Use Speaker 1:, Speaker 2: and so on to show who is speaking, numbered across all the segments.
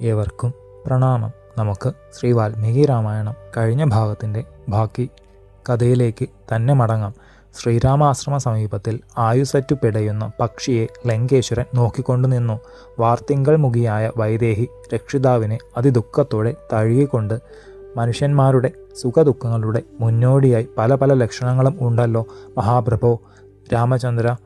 Speaker 1: ഏവർക്കും പ്രണാമം. നമുക്ക് ശ്രീ വാൽമീകി രാമായണം കഴിഞ്ഞ ഭാഗത്തിന്റെ ബാക്കി കഥയിലേക്ക് തന്നെ മടങ്ങാം. ശ്രീരാമാശ്രമ സമീപത്തിൽ ആയുസറ്റു പിടയുന്ന പക്ഷിയെ ലങ്കേശ്വരൻ നോക്കിക്കൊണ്ടു നിന്നു. വാർത്തിങ്കൾ മുഖിയായ വൈദേഹി രക്ഷിതാവിനെ അതിദുഃഖത്തോടെ തഴുകിക്കൊണ്ട് മനുഷ്യന്മാരുടെ സുഖദുഃഖങ്ങളുടെ മുന്നോടിയായി പല പല ലക്ഷണങ്ങളും ഉണ്ടല്ലോ. മഹാപ്രഭോ രാമചന്ദ്ര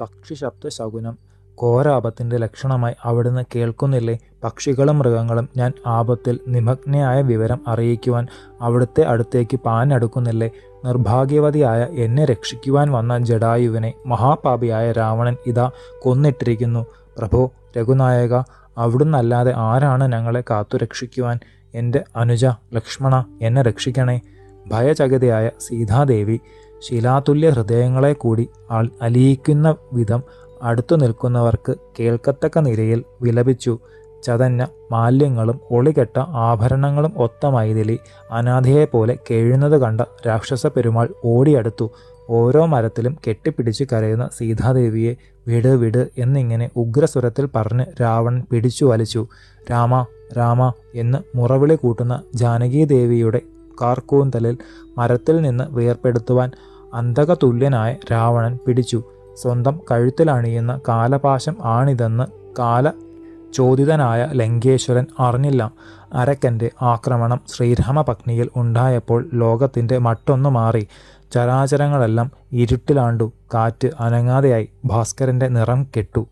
Speaker 1: പക്ഷി ശകുനം ഘോരാപത്തിന്റെ ലക്ഷണമായി അവിടുന്ന് കേൾക്കുന്നില്ലേ? പക്ഷികളും മൃഗങ്ങളും ഞാൻ ആപത്തിൽ നിമഗ്നയായ വിവരം അറിയിക്കുവാൻ അവിടുത്തെ അടുത്തേക്ക് പാഞ്ഞടുക്കുന്നില്ലേ? നിർഭാഗ്യവതിയായ എന്നെ രക്ഷിക്കുവാൻ വന്ന ജഡായുവിനെ മഹാപാപിയായ രാവണൻ ഇതാ കൊന്നിട്ടിരിക്കുന്നു. പ്രഭോ രഘുനായക അവിടുന്നല്ലാതെ ആരാണ് ഞങ്ങളെ കാത്തു രക്ഷിക്കുവാൻ എന്റെ അനുജ ലക്ഷ്മണ എന്നെ രക്ഷിക്കണേ. ഭയചകിതയായ സീതാദേവി ശിലാതുല്യ ഹൃദയങ്ങളെ കൂടി അലിയിക്കുന്ന വിധം അടുത്തു നിൽക്കുന്നവർക്ക് കേൾക്കത്തക്ക നിരയിൽ വിലപിച്ചു. ചതഞ്ഞ മാല്യങ്ങളും ഒളികെട്ട ആഭരണങ്ങളും ഒത്ത മൈതിലി അനാഥയെപ്പോലെ കേഴുന്നത് കണ്ട രാക്ഷസ പെരുമാൾ ഓടിയടുത്തു. ഓരോ മരത്തിലും കെട്ടിപ്പിടിച്ച് കരയുന്ന സീതാദേവിയെ വിട് വിട് എന്നിങ്ങനെ ഉഗ്രസ്വരത്തിൽ പറഞ്ഞ് രാവണൻ പിടിച്ചു വലിച്ചു. രാമ രാമ എന്ന് മുറവിളി കൂട്ടുന്ന ജാനകീദേവിയുടെ കാർക്കൂന്തലിൽ മരത്തിൽ നിന്ന് വേർപ്പെടുത്തുവാൻ അന്തകതുല്യനായ രാവണൻ പിടിച്ചു. സ്വന്തം കഴുത്തിലണിയുന്ന കാലപാശം ആണിതെന്ന് കാല ചോദിതനായ ലങ്കേശ്വരൻ അറിഞ്ഞില്ല. അരക്കന്റെ ആക്രമണം ശ്രീരാമപത്നിയിൽ ഉണ്ടായപ്പോൾ ലോകത്തിന്റെ മട്ടൊന്നു മാറി. ചരാചരങ്ങളെല്ലാം ഇരുട്ടിലാണ്ടു. കാറ്റ് അനങ്ങാതെയായി ഭാസ്കരന്റെ നിറം കെട്ടു.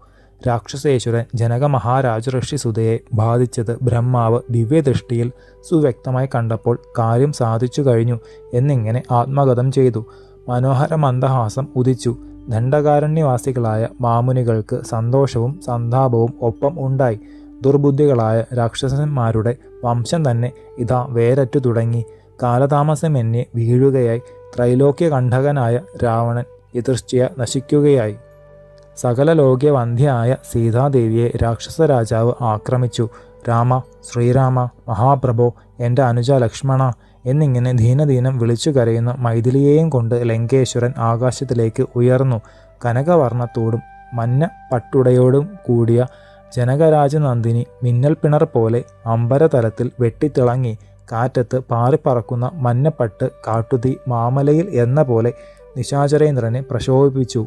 Speaker 1: രാക്ഷസേശ്വരൻ ജനക മഹാരാജ ഋഷി സുതയെ ബാധിച്ചത് ബ്രഹ്മാവ് ദിവ്യദൃഷ്ടിയിൽ സുവ്യക്തമായി കണ്ടപ്പോൾ കാര്യം സാധിച്ചു കഴിഞ്ഞു എന്നിങ്ങനെ ആത്മഗതം ചെയ്തു. മനോഹര മന്ദഹാസം ഉദിച്ചു. ദണ്ഡകാരണ്യവാസികളായ മാമുനികൾക്ക് സന്തോഷവും സന്താപവും ഒപ്പം ഉണ്ടായി. ദുർബുദ്ധികളായ രാക്ഷസന്മാരുടെ വംശം തന്നെ ഇതാ വേരറ്റു തുടങ്ങി. കാലതാമസമെന്നെ വീഴുകയായി. ത്രൈലോക്യകണ്ഠകനായ രാവണൻ എതിർച്ചയ നശിക്കുകയായി. സകല ലോക്യവന്ധ്യയായ സീതാദേവിയെ രാക്ഷസ രാജാവ് ആക്രമിച്ചു. രാമ ശ്രീരാമ മഹാപ്രഭോ എന്റെ അനുജ ലക്ഷ്മണ എന്നിങ്ങനെ ദീനദീനം വിളിച്ചു കരയുന്ന മൈഥിലിയെയും കൊണ്ട് ലങ്കേശ്വരൻ ആകാശത്തിലേക്ക് ഉയർന്നു. കനകവർണത്തോടും മഞ്ഞ പട്ടുടയോടും കൂടിയ ജനകരാജനന്ദിനി മിന്നൽ പിണർ പോലെ അമ്പരതലത്തിൽ വെട്ടിത്തിളങ്ങി കാറ്റത്ത് പാറിപ്പറക്കുന്ന മഞ്ഞപ്പട്ട് കാട്ടുതീ മാമലയിൽ എന്ന പോലെ നിശാചരേന്ദ്രനെ പ്രശോഭിപ്പിച്ചു.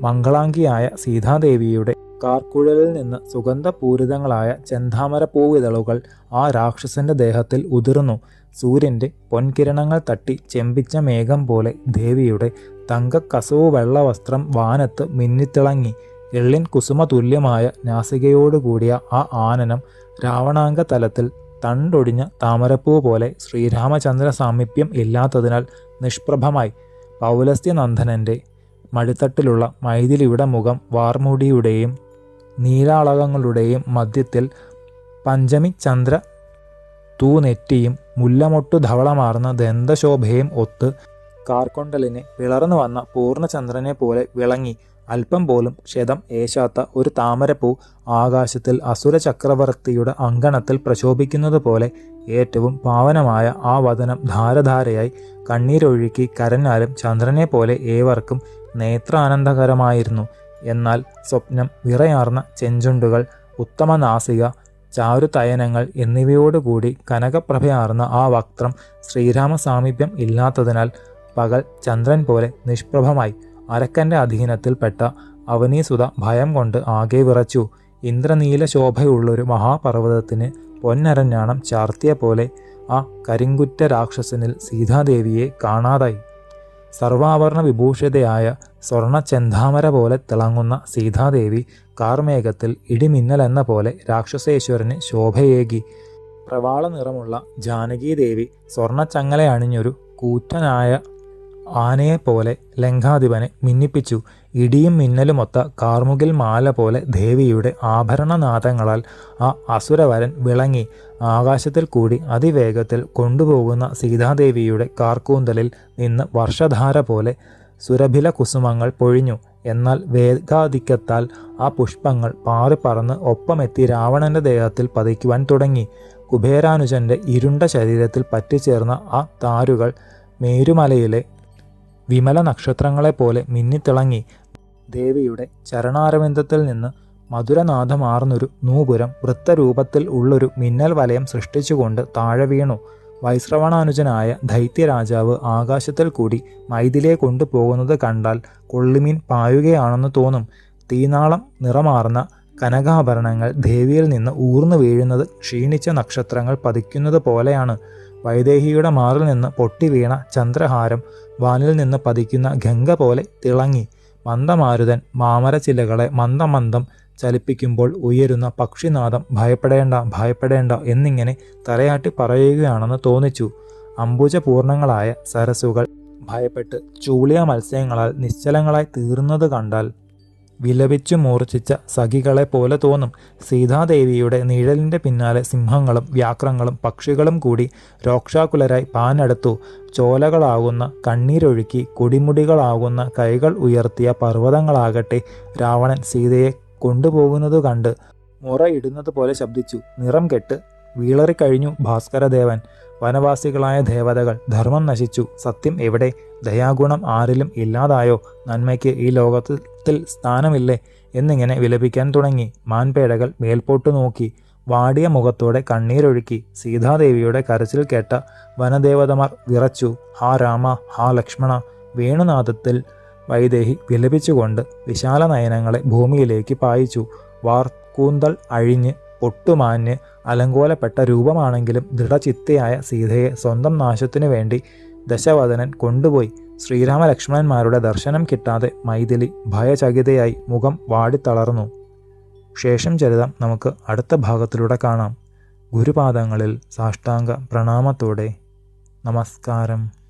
Speaker 1: മംഗളാംഗിയായ സീതാദേവിയുടെ കാർക്കുഴലിൽ നിന്ന് സുഗന്ധപൂരിതങ്ങളായ ചെന്താമര പൂവിതളുകൾ ആ രാക്ഷസന്റെ ദേഹത്തിൽ ഉതിർന്നു. സൂര്യന്റെ പൊൻകിരണങ്ങൾ തട്ടി ചെമ്പിച്ച മേഘം പോലെ ദേവിയുടെ തങ്കക്കസവു വെള്ള വസ്ത്രം വാനത്ത് മിന്നിത്തിളങ്ങി. എള്ളിൻ കുസുമ തുല്യമായ നാസികയോടുകൂടിയ ആ ആനനം രാവണാംഗ തലത്തിൽ തണ്ടൊടിഞ്ഞ താമരപ്പൂ പോലെ ശ്രീരാമചന്ദ്ര സാമീപ്യം ഇല്ലാത്തതിനാൽ നിഷ്പ്രഭമായി. പൗലസ്ത്യനന്ദനന്റെ മടിത്തട്ടിലുള്ള മൈതിലിയുടെ മുഖം വാർമുടിയുടെയും നീലാളകങ്ങളുടെയും മധ്യത്തിൽ പഞ്ചമി ചന്ദ്ര തൂനെറ്റിയും മുല്ലമൊട്ടു ധവളമാർന്ന ദന്തശോഭയും ഒത്ത് കാർക്കൊണ്ടലിനെ വിളർന്നു വന്ന പൂർണചന്ദ്രനെ പോലെ വിളങ്ങി. അല്പം പോലും ക്ഷതം ഏശാത്ത ഒരു താമരപ്പൂ ആകാശത്തിൽ അസുര ചക്രവർത്തിയുടെ അങ്കണത്തിൽ പ്രശോഭിക്കുന്നത് പോലെ ഏറ്റവും പാവനമായ ആ വതനം ധാരധാരയായി കണ്ണീരൊഴുക്കി കരഞ്ഞാലും ചന്ദ്രനെ പോലെ ഏവർക്കും നേത്രാനന്ദകരമായിരുന്നു. എന്നാൽ സ്വപ്നം വിറയാർന്ന ചെഞ്ചുണ്ടുകൾ ഉത്തമ നാസിക ചാരുതയനങ്ങൾ എന്നിവയോടുകൂടി കനകപ്രഭയാർന്ന ആ വക്ത്രം ശ്രീരാമ സാമീപ്യം ഇല്ലാത്തതിനാൽ പകൽ ചന്ദ്രൻ പോലെ നിഷ്പ്രഭമായി അരക്കന്റെ അധീനത്തിൽപ്പെട്ട അവനീസുത ഭയം കൊണ്ട് ആകെ വിറച്ചു. ഇന്ദ്രനീല ശോഭയുള്ളൊരു മഹാപർവതത്തിന് പൊന്നരഞ്ഞാണം ചാർത്തിയ പോലെ ആ കരിങ്കുറ്റ രാക്ഷസനിൽ സീതാദേവിയെ കാണാതായി. സർവാവർണ വിഭൂഷിതയായ സ്വർണ ചെന്താമര പോലെ തിളങ്ങുന്ന സീതാദേവി കാർമേഘത്തിൽ ഇടിമിന്നലെന്ന പോലെ രാക്ഷസേശ്വരന് ശോഭയേകി. പ്രവാള നിറമുള്ള ജാനകീദേവി സ്വർണച്ചങ്ങല അണിഞ്ഞൊരു കൂറ്റനായ ആനയെപ്പോലെ ലങ്കാധിപനെ മിന്നിപ്പിച്ചു. ഇടിയും മിന്നലുമൊത്ത കാർമുകിൽ മാല പോലെ ദേവിയുടെ ആഭരണനാഥങ്ങളാൽ ആ അസുരവരൻ വിളങ്ങി. ആകാശത്തിൽ കൂടി അതിവേഗത്തിൽ കൊണ്ടുപോകുന്ന സീതാദേവിയുടെ കാർക്കൂന്തലിൽ നിന്ന് വർഷധാര പോലെ സുരഭില കുസുമങ്ങൾ പൊഴിഞ്ഞു. എന്നാൽ വേഗാധിക്യത്താൽ ആ പുഷ്പങ്ങൾ പാറിപ്പറന്ന് ഒപ്പമെത്തി രാവണന്റെ ദേഹത്തിൽ പതിക്കുവാൻ തുടങ്ങി. കുബേരാനുജന്റെ ഇരുണ്ട ശരീരത്തിൽ പറ്റിച്ചേർന്ന ആ താരുകൾ മേരുമലയിലെ വിമല നക്ഷത്രങ്ങളെപ്പോലെ മിന്നിത്തിളങ്ങി. ദേവിയുടെ ചരണാരവിന്ദത്തിൽ നിന്ന് മധുരനാഥമാർന്നൊരു നൂപുരം വൃത്തരൂപത്തിൽ ഉള്ളൊരു മിന്നൽ വലയം സൃഷ്ടിച്ചുകൊണ്ട് താഴെ വീണു. വൈശ്രവണാനുജനായ ദൈത്യരാജാവ് ആകാശത്തിൽ കൂടി മൈഥിലിയെ കൊണ്ടുപോകുന്നത് കണ്ടാൽ കൊള്ളിമീൻ പായുകയാണെന്ന് തോന്നും. തീനാളം നിറമാർന്ന കനകാഭരണങ്ങൾ ദേവിയിൽ നിന്ന് ഊർന്നു വീഴുന്നത് ക്ഷീണിച്ച നക്ഷത്രങ്ങൾ പതിക്കുന്നത് പോലെയാണ്. വൈദേഹിയുടെ മാറിൽ നിന്ന് പൊട്ടി വീണ ചന്ദ്രഹാരം വാനിൽ നിന്ന് പതിക്കുന്ന ഗംഗ പോലെ തിളങ്ങി. മന്ദമാരുതൻ മാമരച്ചില്ലകളെ മന്ദമന്ദം ചലിപ്പിക്കുമ്പോൾ ഉയരുന്ന പക്ഷിനാദം ഭയപ്പെടേണ്ട ഭയപ്പെടേണ്ട എന്നിങ്ങനെ തലയാട്ടി പറയുകയാണെന്ന് തോന്നിച്ചു. അംബുജപൂർണങ്ങളായ സരസുകൾ ഭയപ്പെട്ട് ചൂളിയ മത്സ്യങ്ങളാൽ നിശ്ചലങ്ങളായി തീർന്നത് കണ്ടാൽ വിലപിച്ചു മൂർച്ഛിച്ച സഖികളെ പോലെ തോന്നും. സീതാദേവിയുടെ നിഴലിന്റെ പിന്നാലെ സിംഹങ്ങളും വ്യാക്രങ്ങളും പക്ഷികളും കൂടി രോക്ഷാകുലരായി പാനടുത്തു. ചോലകളാകുന്ന കണ്ണീരൊഴുക്കി കൊടിമുടികളാകുന്ന കൈകൾ ഉയർത്തിയ പർവതങ്ങളാകട്ടെ രാവണൻ സീതയെ കൊണ്ടുപോകുന്നത് കണ്ട് മുറയിടുന്നത് പോലെ ശബ്ദിച്ചു. നിറം കെട്ട് വീളറിക്കഴിഞ്ഞു ഭാസ്കരദേവൻ. വനവാസികളായ ദേവതകൾ ധർമ്മം നശിച്ചു. സത്യം എവിടെ? ദയാഗുണം ആരിലും ഇല്ലാതായോ? നന്മയ്ക്ക് ഈ ലോകത്തിൽ സ്ഥാനമില്ലേ? എന്നിങ്ങനെ വിലപിക്കാൻ തുടങ്ങി. മാൻപേടകൾ മേൽപോട്ടു നോക്കി. വാടിയ മുഖത്തോടെ കണ്ണീരൊഴുക്കി. സീതാദേവിയുടെ കരച്ചിൽ കേട്ട വനദേവതമാർ വിറച്ചു. ഹാ രാമ ഹാ ലക്ഷ്മണ വേണുനാഥത്തിൽ വൈദേഹി വിലപിച്ചുകൊണ്ട് വിശാല നയനങ്ങളെ ഭൂമിയിലേക്ക് പായിച്ചു. വാർക്കൂന്തൽ അഴിഞ്ഞ് പൊട്ടുമാഞ്ഞ് അലങ്കോലപ്പെട്ട രൂപമാണെങ്കിലും ദൃഢചിത്തയായ സീതയെ സ്വന്തം നാശത്തിനു വേണ്ടി ദശവദനൻ കൊണ്ടുപോയി. ശ്രീരാമലക്ഷ്മണന്മാരുടെ ദർശനം കിട്ടാതെ മൈഥിലി ഭയചകിതയായി മുഖം വാടിത്തളർന്നു. ശേഷം ചരിതം നമുക്ക് അടുത്ത ഭാഗത്തിലൂടെ കാണാം. ഗുരുപാദങ്ങളിൽ സാഷ്ടാംഗ പ്രണാമത്തോടെ. നമസ്കാരം.